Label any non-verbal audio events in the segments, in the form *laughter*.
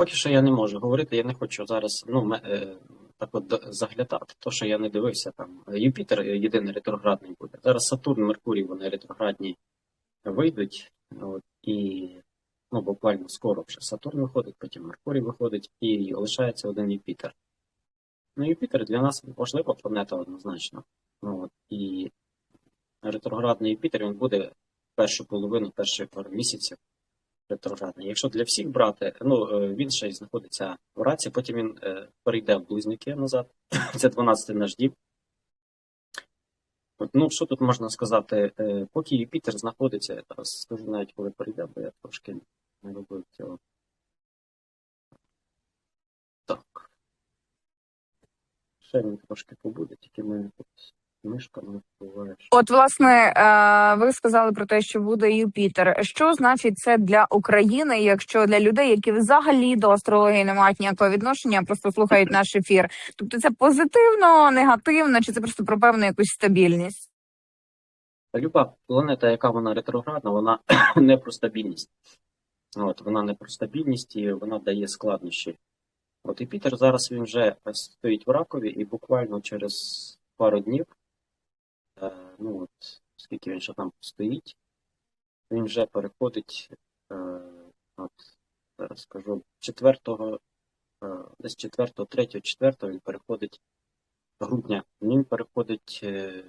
Поки що я не можу говорити, я не хочу зараз ну, е, так от заглядати. То, що я не дивився, там Юпітер е, єдиний ретроградний буде. Зараз Сатурн, Меркурій, вони ретроградні вийдуть. От, і ну, буквально скоро вже Сатурн виходить, потім Меркурій виходить, і лишається один Юпітер. Ну, Юпітер для нас важлива планета однозначно. От, і ретроградний Юпітер він буде першу половину, перших пару місяців ретроградний. Якщо для всіх брати, ну е, він ще й знаходиться в раці, потім він е, перейде в близнюки назад. *laughs* Це 12 наш дім. От, ну, що тут можна сказати? Е, Поки Юпітер знаходиться, я зараз скажу навіть, коли перейде, бо я трошки не робив цього. Так. Ще він трошки побуде, тільки ми тут мишка не впливає. От, власне, е, ви сказали про те, що буде Юпітер. Що значить це для України, якщо для людей, які взагалі до астрології не мають ніякого відношення, просто слухають наш ефір? Тобто це позитивно, негативно, чи це просто про певну якусь стабільність? Люба планета, яка вона ретроградна, вона *clears throat* не про стабільність. От, вона не про стабільність і вона дає складнощі. От і Пітер зараз він вже стоїть в ракові, і буквально через пару днів, ну от скільки він ще там стоїть, він вже переходить, е, от зараз скажу, 4, е, десь 4, 3, 4 він переходить грудня. Він переходить, е,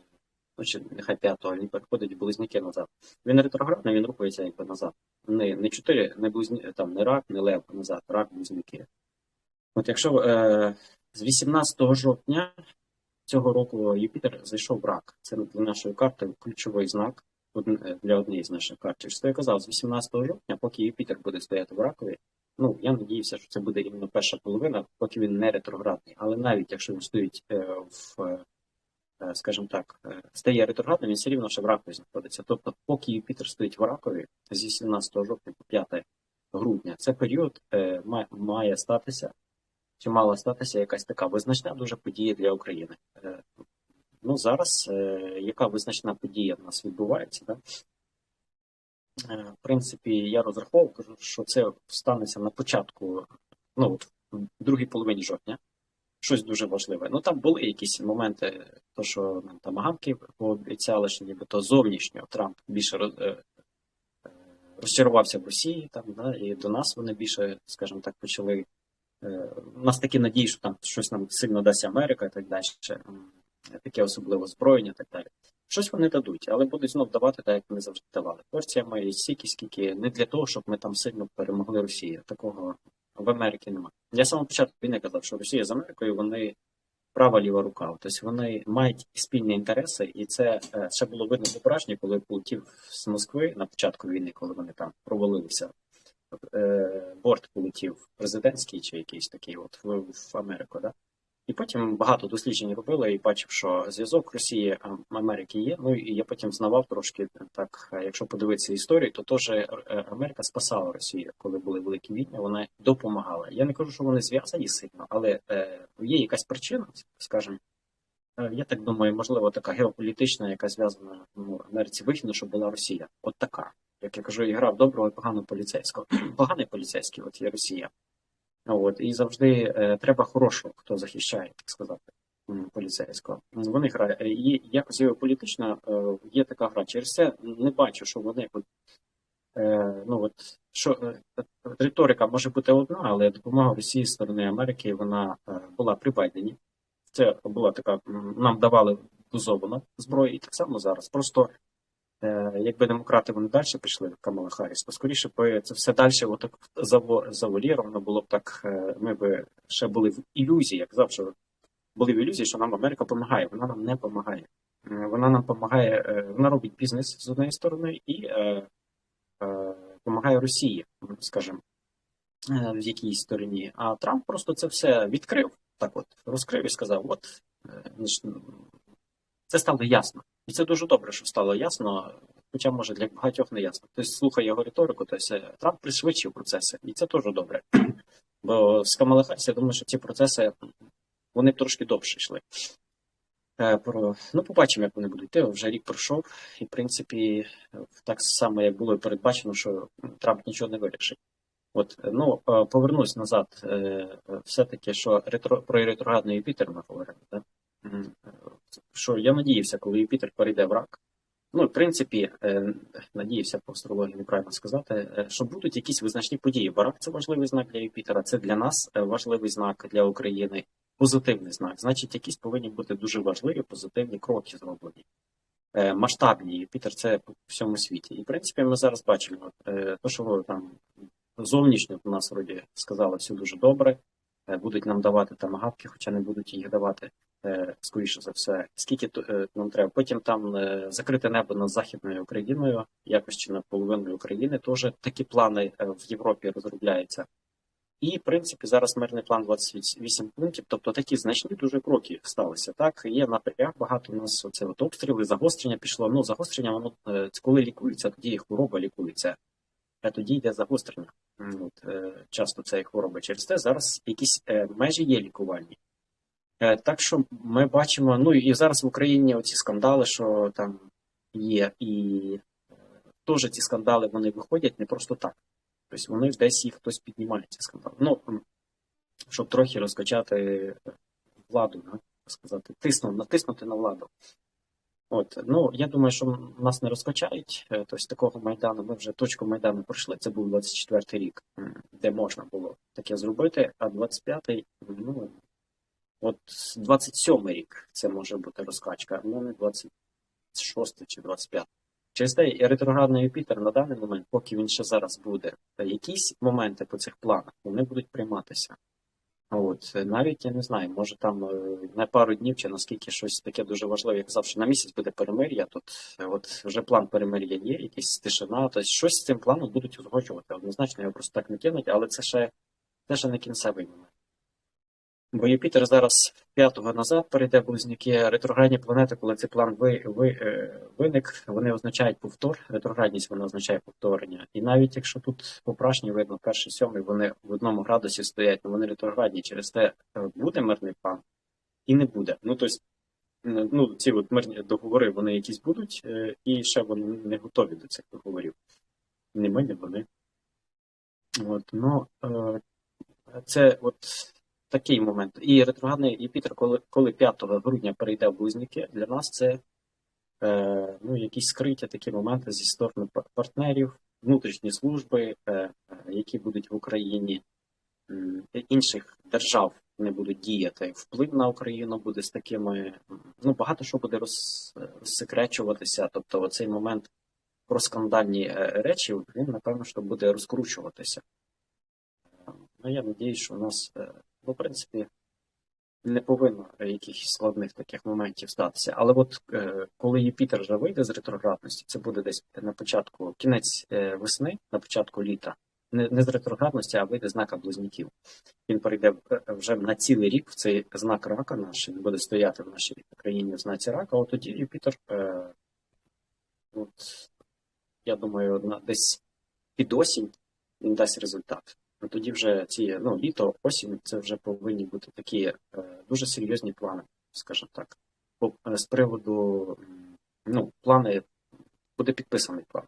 ну чи нехай 5, він переходить близнюки назад. Він ретроградний, він рухається якби назад. Не, не 4, не близні, там не рак, не лев назад, рак, близнюки. От якщо е, з 18 жовтня цього року Юпітер зайшов в рак. Це для нашої карти ключовий знак для однієї з наших карт. Що я казав, з 18 жовтня, поки Юпітер буде стояти в ракові, ну я надіюся, що це буде іменно перша половина, поки він не ретроградний. Але навіть якщо він стоїть е, в, е, е, скажімо так, стає ретроградним, він все рівно ще в ракові знаходиться. Тобто, поки Юпітер стоїть в ракові з 18 жовтня по 5 грудня, це період ма- має статися чи мала статися якась така визначна дуже подія для України. Ну зараз е, яка визначна подія в нас відбувається, да? Е, в принципі, я розраховував, що це станеться на початку, ну от в другій половині жовтня. Щось дуже важливе. Ну там були якісь моменти, то що нам там гамки пообіцяли, що нібито зовнішньо Трамп більше роз, е, розчарувався в Росії, там, да, і до нас вони більше, скажімо так, почали. У нас такі надії, що там щось нам сильно дасть Америка і так далі, таке особливе озброєння і так далі. Щось вони дадуть, але будуть знов давати так, як вони завжди давали. Порціями і стільки, скільки не для того, щоб ми там сильно перемогли Росію. Такого в Америці немає. Я самого початку війни казав, що Росія з Америкою вони права ліва рука. Тобто вони мають спільні інтереси, і це ще було видно в Бражні, коли полетів з Москви на початку війни, коли вони там провалилися. Е, борт полетів президентський чи якийсь такий, от в Америку, да? І потім багато досліджень робили і бачив, що зв'язок Росії Америки є. Ну і я потім знавав трошки так. е, Якщо подивитися історію, то теж е, Америка спасала Росію, коли були великі війни. Вона допомагала. Я не кажу, що вони зв'язані сильно, але е, є якась причина, скажімо. Е, Я так думаю, можливо, така геополітична, яка зв'язана ну, Америці вигідно, щоб була Росія. От така. Як я кажу, ігра в доброго і поганого поліцейського. *clears throat* Поганий поліцейський, от є Росія. От, і завжди е, треба хорошого, хто захищає, так сказати, поліцейського. Вони грають. І якось геополітично е, є така гра. Через це не бачу, що вони е, ну от що е, риторика може бути одна, але допомога Росії сторони Америки вона е, була при Байдені. Це була така, нам давали дозована зброя, і так само зараз. Просто е, якби демократи вони далі пішли Камала Харріс, то скоріше б це все далі отак заво- завуаліровано було б так. е, Ми б ще були в ілюзії, як завжди були в ілюзії, що нам Америка допомагає. Вона нам не допомагає. Вона нам допомагає, е, вона робить бізнес з однієї сторони і е, е, допомагає Росії, скажімо, е, в якійсь стороні. А Трамп просто це все відкрив, так от розкрив і сказав: от е, це стало ясно. І це дуже добре, що стало ясно, хоча, може, для багатьох не ясно. Хтось слухає його риторику, тобто е, Трамп пришвидшив процеси, і це теж добре. *clears throat* Бо з Камала Харріс, я думаю, що ці процеси вони трошки довше йшли. Е, Про... Ну, побачимо, як вони будуть йти. Вже рік пройшов, і, в принципі, так само, як було і передбачено, що Трамп нічого не вирішить. От, ну, е, повернусь назад. е, Все-таки, що ретро, про ретроградний Юпітер ми говорили, да? Що я надіявся, коли Юпітер перейде в рак. Ну, в принципі, е, надіявся по астрології неправильно сказати, е, що будуть якісь визначні події. Бо рак це важливий знак для Юпітера, це для нас е, важливий знак для України, позитивний знак. Значить, якісь повинні бути дуже важливі позитивні кроки зроблені. Масштабні Юпітер це по всьому світі. І в принципі, ми зараз бачимо, то, що там зовнішньо у нас вроді сказали все дуже добре. Будуть нам давати там гавки, хоча не будуть їх давати, скоріше за все. Скільки е, нам треба? Потім там е, закрите небо над Західною Україною, якось чи над половиною України. Теж такі плани е, в Європі розробляються. І, в принципі, зараз мирний план 28 пунктів, тобто такі значні дуже кроки сталися. Так, є напряг, багато у нас оце от обстріли, загострення пішло. Ну, загострення, воно е, коли лікується, тоді і хвороба лікується, а тоді йде загострення. От, е, часто це і хвороба. Через те зараз якісь е, межі є лікувальні. Е, так що ми бачимо, ну і зараз в Україні оці скандали, що там є, і е, теж ці скандали вони виходять не просто так. Тобто вони десь їх хтось піднімає ці скандали. Ну, щоб трохи розкачати владу, да, сказати, тиснув, натиснути на владу. От, ну я думаю, що нас не розкачають. е, Тобто такого майдану. Ми вже точку майдану пройшли. Це був 24-й рік, де можна було таке зробити. А 25-й, ну от 27-й рік це може бути розкачка, ну не 26 чи 25. Через те ретроградний Юпітер на даний момент, поки він ще зараз буде, якісь моменти по цих планах вони будуть прийматися. От навіть я не знаю, може там е, на пару днів чи наскільки щось таке дуже важливе. Я казав, що на місяць буде перемир'я. Тут е, от вже план перемир'я є, якийсь тишина. Тобто щось з цим планом будуть узгоджувати. Однозначно його просто так не кинуть, але це ще це ще не кінцевий момент. Бо Юпітер зараз п'ятого назад перейде близнюки ретроградні планети, коли цей план ви, ви, е, виник, вони означають повтор. Ретроградність вона означає повторення. І навіть якщо тут по прашні видно перший сьомий, вони в одному градусі стоять, але вони ретроградні. Через те е, буде мирний план і не буде. Ну тобто, ну ці от мирні договори вони якісь будуть, е, і ще вони не готові до цих договорів. Не ми, не вони. От, ну, це от такий момент. І ретроградний Юпітер, коли, коли 5 грудня перейде в близнюки, для нас це е, ну, якісь скриті такі моменти зі сторони партнерів, внутрішні служби, е, е, які будуть в Україні, м, інших держав не будуть діяти. Вплив на Україну буде з такими. Ну, багато що буде роз, розсекречуватися. Тобто, оцей момент про скандальні е, речі, він, напевно, що буде розкручуватися. Е, Ну, я надіюсь, що у нас, е, ну, в принципі, не повинно якихось складних таких моментів статися. Але от е, коли Юпітер вже вийде з ретроградності, це буде десь на початку, кінець е, весни, на початку літа. Не, не з ретроградності, а вийде знака близнюків. Він перейде е, вже на цілий рік в цей знак рака наш, він буде стояти в нашій країні в знаці рака. От тоді Юпітер, е, от, я думаю, на, десь під осінь він дасть результат. Ну, тоді вже ці ну, літо, осінь, це вже повинні бути такі е, дуже серйозні плани, скажімо так. По, е, з приводу ну, плани буде підписаний план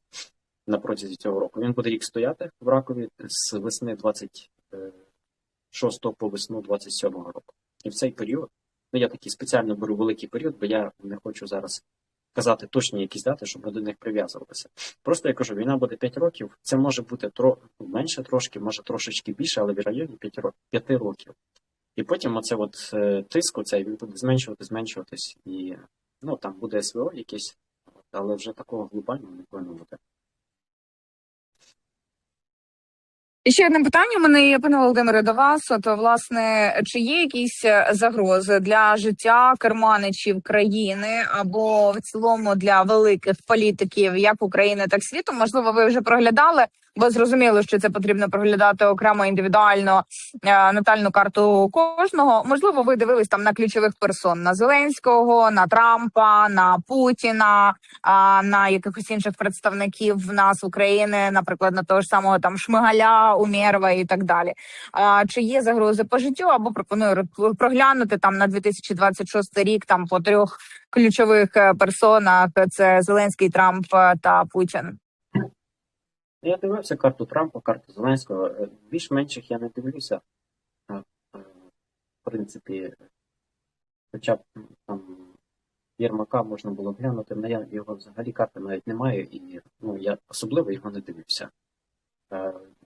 на протязі цього року. Він буде рік стояти в ракові з весни 26 по весну 27 року. І в цей період, ну я такий спеціально беру великий період, бо я не хочу зараз казати точні якісь дати, щоб ми до них прив'язувалися. Просто я кажу, війна буде 5 років. Це може бути тро... менше трошки, може трошечки більше, але в районі 5, років 5 років. І потім оце от е, тиск, оцей, він буде зменшувати, зменшуватись. І ну там буде СВО якесь, але вже такого глобального не повинно І ще одне питання у мене є, пане Володимире, до вас. От власне, чи є якісь е, загрози для життя керманичів країни або в цілому для великих політиків, як України, так і світу? Можливо, ви вже проглядали, бо зрозуміло, що це потрібно проглядати окремо індивідуально е, натальну карту кожного. Можливо, ви дивились там на ключових персон на Зеленського, на Трампа, на Путіна, на якихось інших представників в нас України, наприклад, на того ж самого там Шмигаля, Умєрова і так далі. Чи є загрози по життю, або пропоную ро- проглянути там на 2026 рік там по трьох ключових е, персонах: це Зеленський, Трамп е, та Путін. Я дивився карту Трампа, карту Зеленського. Е, Більш-менших я не дивлюся. Е, е, В принципі, хоча б там Єрмака можна було глянути, але я його взагалі карти навіть не маю, і ну, я особливо його не дивився.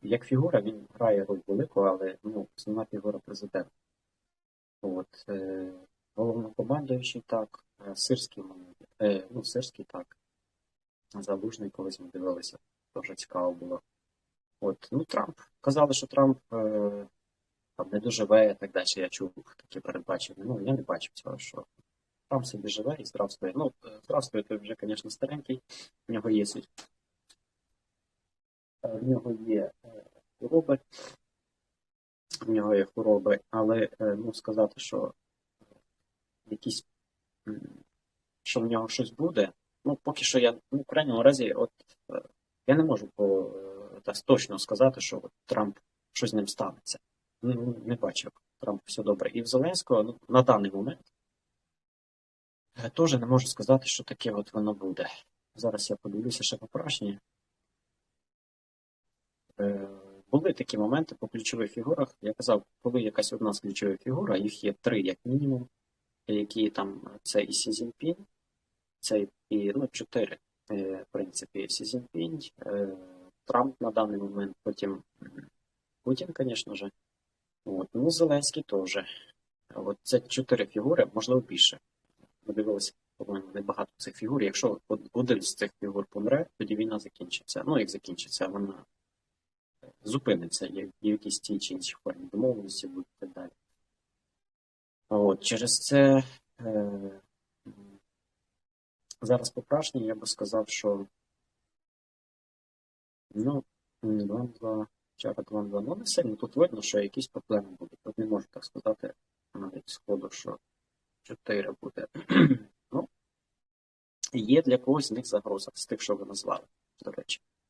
Як фігура він грає роль велику, але ну, основна фігура президента. От, головнокомандуючий так, Сирський, ну, Сирський так. Залужний колись ми дивилися, дуже цікаво було. От, ну, Трамп. Казали, що Трамп е, там не доживе і так далі. Я чув такі передбачення. Ну, я не бачив цього, що Трамп собі живе і здравствує. Ну, е, здравствує, той вже, звісно, старенький. В нього є суть. Е, В нього є е, хвороби. В нього є хвороби, але е, ну, сказати, що якісь, що в нього щось буде, ну, поки що я, ну, в крайньому разі, от е, я не можу по, е, так точно сказати, що от Трамп щось з ним станеться. Ну, не бачив. Трамп все добре. І в Зеленського ну, на даний момент е, теж не можу сказати, що таке от воно буде. Зараз я подивлюся ще покращення. Е, були такі моменти по ключових фігурах. Я казав, коли якась одна з ключових фігур, їх є три як мінімум, які там це і Сі Цзіньпінь, це і ну, чотири, в принципі, Сі Цзіньпінь, е, Трамп на даний момент, потім Путін, звісно ж. От, ну, Зеленський теж. От це чотири фігури, можливо, більше. Ми дивилися, по-моєму, небагато цих фігур. Якщо один з цих фігур помре, тоді війна закінчиться. Ну, як закінчиться, вона зупиниться, є, є якісь ті чи інші формі домовленості будуть і так далі. От, через це е, зараз покращення, я би сказав, що ну, 2-2, чара 2-2, ну не сильно. Тут видно, що якісь проблеми будуть. Тут не можу так сказати навіть сходу, що 4 буде. *clears throat* ну, є для когось з них загроза, з тих, що ви назвали, до речі.